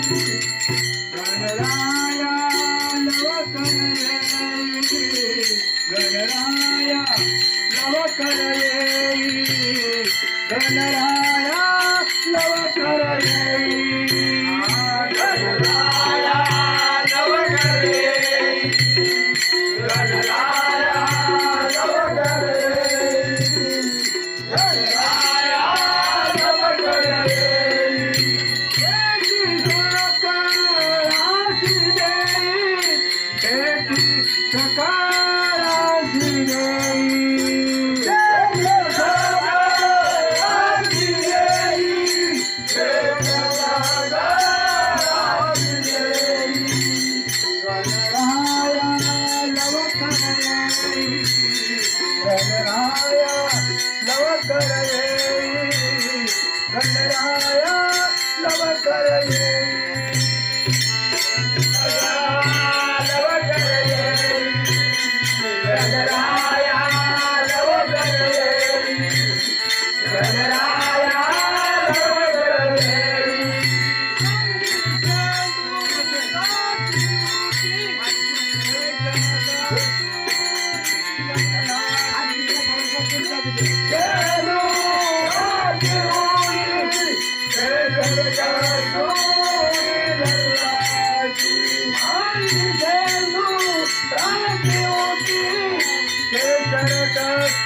नवक रे गणराया रे गणरायाे गणरायाे गणरायाे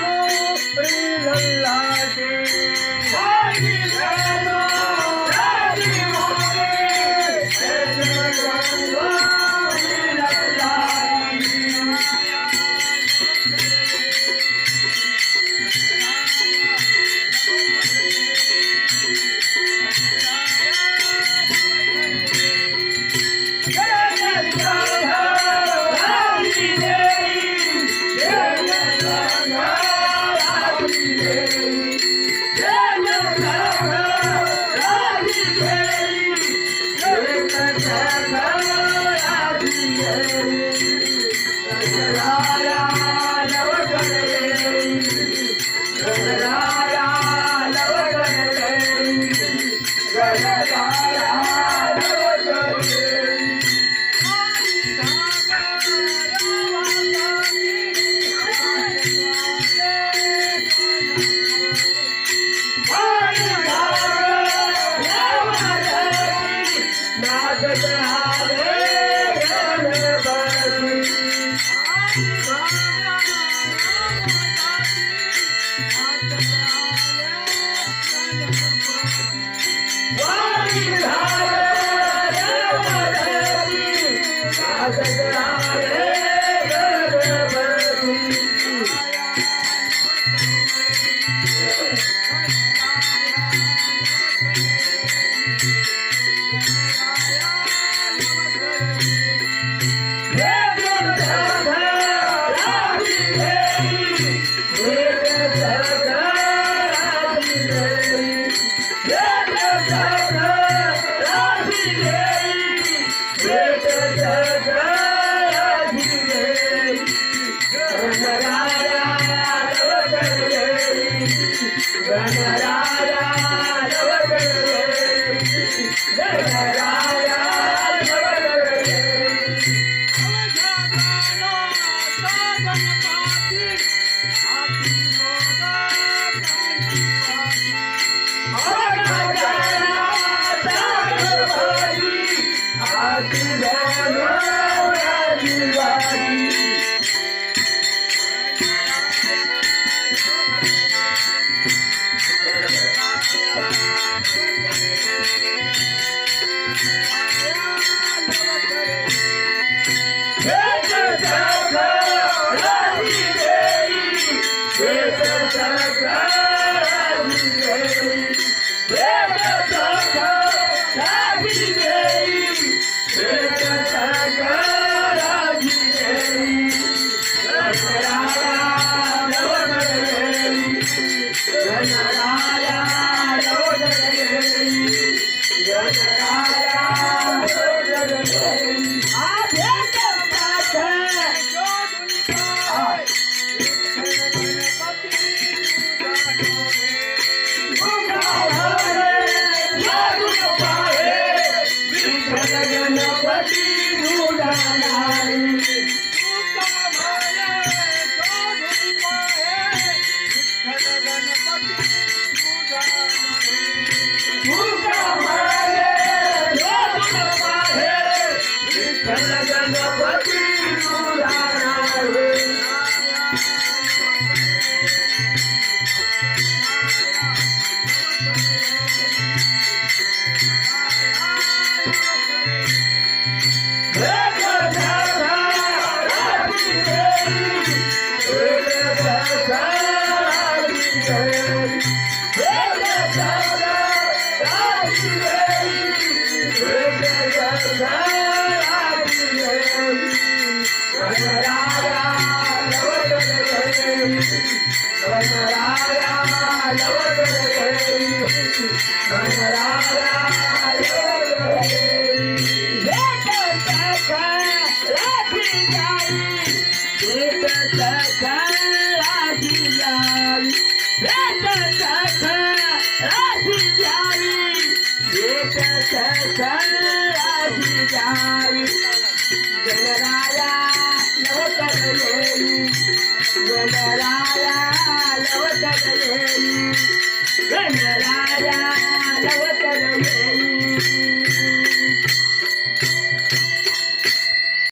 Oh, ஜெயதாரா अrig्डाले लाझमली कलाई य॥ प्यो practically पिरल्सisen काली करता है, देडा है. ऐशकर लाई मल Workवववववव carड़े, विंडनोरा ले खता है, त SUS guवे सतर्स अल्सिंदीं Tôi of 但 अल्सिंदीं उरूहरी Raya ಲವತಗಲೇನಿ Gana